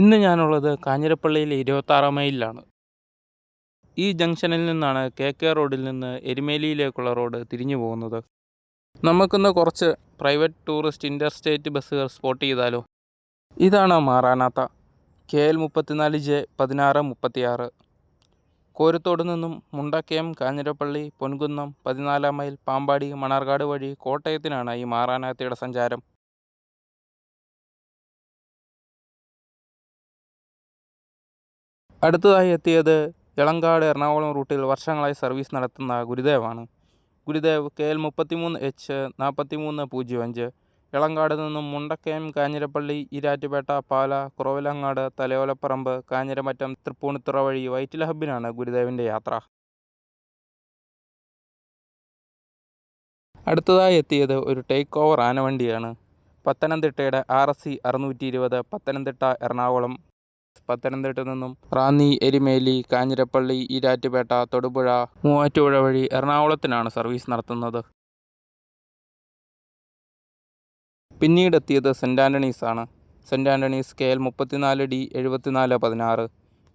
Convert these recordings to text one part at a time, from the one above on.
ഇന്ന് ഞാനുള്ളത് കാഞ്ഞിരപ്പള്ളിയിലെ ഇരുപത്താറാം മൈലിലാണ്. ഈ ജംഗ്ഷനിൽ നിന്നാണ് കെ കെ റോഡിൽ നിന്ന് എരുമേലിയിലേക്കുള്ള റോഡ് തിരിഞ്ഞു പോകുന്നത്. നമുക്കിന്ന് കുറച്ച് പ്രൈവറ്റ് ടൂറിസ്റ്റ് ഇന്റർസ്റ്റേറ്റ് ബസ്സുകൾ സ്പോട്ട് ചെയ്താലോ? ഇതാണ് മാറാനാത്ത. കെ എൽ മുപ്പത്തിനാല് ജെ പതിനാറ് മുപ്പത്തിയാറ്. കോരത്തോട് നിന്നും മുണ്ടക്കയം കാഞ്ഞിരപ്പള്ളി പൊൻകുന്നം പതിനാലാം മൈൽ പാമ്പാടി മണർകാട് വഴി കോട്ടയത്തിനാണ് ഈ മാറാനാത്തയുടെ സഞ്ചാരം. അടുത്തതായി എത്തിയത് ഇളങ്കാട് എറണാകുളം റൂട്ടിൽ വർഷങ്ങളായി സർവീസ് നടത്തുന്ന ഗുരുദേവാണ്. ഗുരുദേവ് കെ എൽ മുപ്പത്തിമൂന്ന് എച്ച് നാൽപ്പത്തിമൂന്ന് പൂജ്യം അഞ്ച്. ഇളങ്കാട് നിന്നും മുണ്ടക്കയം കാഞ്ഞിരപ്പള്ളി ഇരാറ്റുപേട്ട പാല കുറവിലങ്ങാട് തലയോലപ്പറമ്പ് കാഞ്ഞിരമറ്റം തൃപ്പൂണിത്തുറ വഴി വൈറ്റില ഹബിനാണ് ഗുരുദേവിന്റെ യാത്ര. അടുത്തതായി എത്തിയത് ഒരു ടേക്ക് ഓവർ ആനവണ്ടിയാണ്. പത്തനംതിട്ടയുടെ ആർ എസ് സി അറുന്നൂറ്റി ഇരുപത് പത്തനംതിട്ട എറണാകുളം പത്തനംതിട്ട നിന്നും റാന്നി എരിമേലി കാഞ്ഞിരപ്പള്ളി ഈരാറ്റുപേട്ട തൊടുപുഴ മൂവാറ്റുപുഴ വഴി എറണാകുളത്തിനാണ് സർവീസ് നടത്തുന്നത്. പിന്നീടെത്തിയത് സെന്റ് ആന്റണീസ് ആണ് സെന്റ് ആന്റണീസ് കെ എൽ മുപ്പത്തിനാല് ഡി എഴുപത്തിനാല് പതിനാറ്.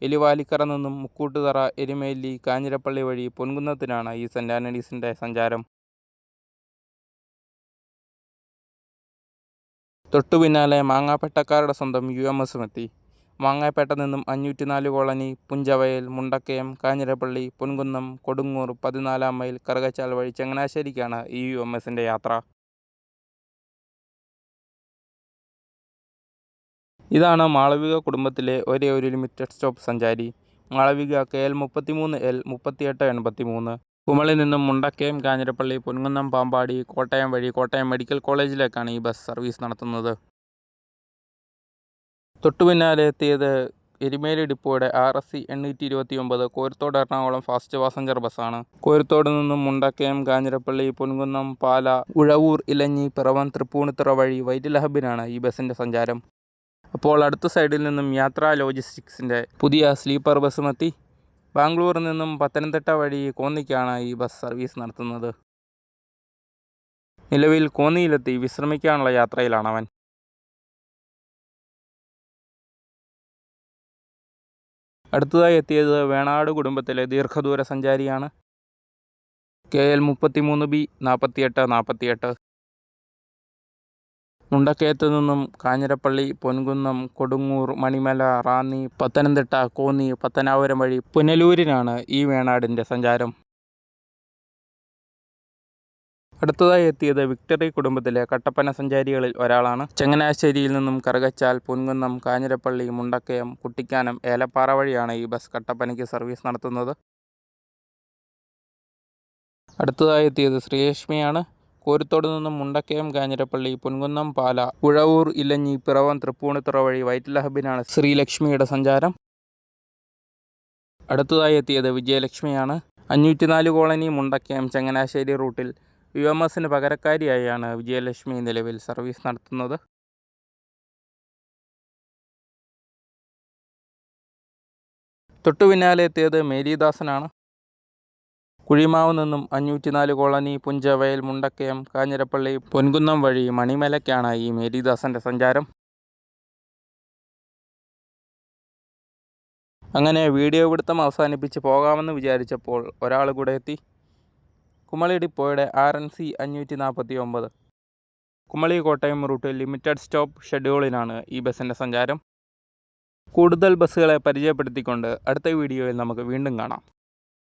എലിവാലിക്കര നിന്നും മുക്കൂട്ടുതറ എരിമേലി കാഞ്ഞിരപ്പള്ളി വഴി പൊൻകുന്നത്തിനാണ് ഈ സെന്റ് ആന്റണീസിന്റെ സഞ്ചാരം. തൊട്ടു പിന്നാലെ മാങ്ങാപ്പെട്ടക്കാരുടെ സ്വന്തം യു എം എസും എത്തി. മാങ്ങാപ്പേട്ട നിന്നും അഞ്ഞൂറ്റിനാല് കോളനി പുഞ്ചവയൽ മുണ്ടക്കയം കാഞ്ഞിരപ്പള്ളി പൊൻകുന്നം കൊടുങ്ങൂർ പതിനാലാം മൈൽ കറുകച്ചാൽ വഴി ചങ്ങനാശ്ശേരിക്കാണ് ഇ യു എം എസിന്റെ യാത്ര. ഇതാണ് മാളവിക കുടുംബത്തിലെ ഒരേ ഒരു ലിമിറ്റഡ് സ്റ്റോപ്പ് സഞ്ചാരി. മാളവിക കെ എൽ മുപ്പത്തിമൂന്ന് എൽ മുപ്പത്തിയെട്ട് എൺപത്തി മൂന്ന് കുമളി നിന്നും മുണ്ടക്കയം കാഞ്ഞിരപ്പള്ളി പൊൻകുന്നം പാമ്പാടി കോട്ടയം വഴി കോട്ടയം മെഡിക്കൽ കോളേജിലേക്കാണ് ഈ ബസ് സർവീസ് നടത്തുന്നത്. തൊട്ടുപിന്നാലെ എത്തിയത് എരുമേലി ഡിപ്പോയുടെ ആർ എസ് സി എണ്ണൂറ്റി ഇരുപത്തി ഒമ്പത് കോരത്തോട് എറണാകുളം ഫാസ്റ്റ് പാസഞ്ചർ ബസ്സാണ്. കോരത്തോട് നിന്നും മുണ്ടക്കയം കാഞ്ഞിരപ്പള്ളി പൊൻകുന്നം പാല ഉഴവൂർ ഇലഞ്ഞി പിറവം തൃപ്പൂണിത്തുറ വഴി വൈറ്റില ഈ ബസ്സിന്റെ സഞ്ചാരം. അപ്പോൾ അടുത്ത സൈഡിൽ നിന്നും യാത്രാ ലോജിസ്റ്റിക്സിന്റെ പുതിയ സ്ലീപ്പർ ബസ്സും എത്തി. ബാംഗ്ലൂരിൽ നിന്നും പത്തനംതിട്ട വഴി കോന്നിക്കാണ് ഈ ബസ് സർവീസ് നടത്തുന്നത്. നിലവിൽ കോന്നിയിലെത്തി വിശ്രമിക്കാനുള്ള യാത്രയിലാണ് അവൻ അടുത്തതായി എത്തിയത് വേണാട് കുടുംബത്തിലെ ദീർഘദൂര സഞ്ചാരിയാണ്. കെ എൽ മുപ്പത്തിമൂന്ന് ബി നാൽപ്പത്തിയെട്ട് നാൽപ്പത്തിയെട്ട് മുണ്ടക്കയത്ത് നിന്നും കാഞ്ഞിരപ്പള്ളി പൊൻകുന്നം കൊടുങ്ങൂർ മണിമല റാന്നി പത്തനംതിട്ട കോന്നി പത്തനാപുരം വഴി പുനലൂരിനാണ് ഈ വേണാടിന്റെ സഞ്ചാരം. അടുത്തതായി എത്തിയത് വിക്ടറി കുടുംബത്തിലെ കട്ടപ്പന സഞ്ചാരികളിൽ ഒരാളാണ്. ചങ്ങനാശ്ശേരിയിൽ നിന്നും കറുകച്ചാൽ പൊൻകുന്നം കാഞ്ഞിരപ്പള്ളി മുണ്ടക്കയം കുട്ടിക്കാനം ഏലപ്പാറ വഴിയാണ് ഈ ബസ് കട്ടപ്പനയ്ക്ക് സർവീസ് നടത്തുന്നത്. അടുത്തതായി എത്തിയത് ശ്രീലക്ഷ്മിയാണ്. കോരത്തോട് നിന്നും മുണ്ടക്കയം കാഞ്ഞിരപ്പള്ളി പൊൻകുന്നം പാല ഉഴവൂർ ഇലഞ്ഞി പിറവം തൃപ്പൂണിത്തുറ വഴി വൈറ്റില ഹബിനാണ് ശ്രീലക്ഷ്മിയുടെ സഞ്ചാരം. അടുത്തതായി എത്തിയത് വിജയലക്ഷ്മിയാണ്. അഞ്ഞൂറ്റിനാല് കോളനി മുണ്ടക്കയം ചങ്ങനാശ്ശേരി റൂട്ടിൽ യു എം എസിന് പകരക്കാരിയായാണ് വിജയലക്ഷ്മി നിലവിൽ സർവീസ് നടത്തുന്നത്. തൊട്ടു പിന്നാലെ എത്തിയത് മേരിദാസനാണ്. കുഴിമാവ് നിന്നും അഞ്ഞൂറ്റിനാല് കോളനി പുഞ്ചവയൽ മുണ്ടക്കയം കാഞ്ഞിരപ്പള്ളി പൊൻകുന്നം വഴി മണിമലയ്ക്കാണ് ഈ മേരിദാസന്റെ സഞ്ചാരം. അങ്ങനെ വീഡിയോ പിടുത്തം അവസാനിപ്പിച്ച് പോകാമെന്ന് വിചാരിച്ചപ്പോൾ ഒരാൾ കൂടെ എത്തി. കുമളി ഡിപ്പോയുടെ ആർ എൻ സി അഞ്ഞൂറ്റി നാൽപ്പത്തി ഒമ്പത് Kumily Kottayam route limited stop ഷെഡ്യൂളിനാണ് ഈ ബസ്സിന്റെ സഞ്ചാരം. കൂടുതൽ ബസ്സുകളെ പരിചയപ്പെടുത്തിക്കൊണ്ട് അടുത്ത വീഡിയോയിൽ നമുക്ക് വീണ്ടും കാണാം.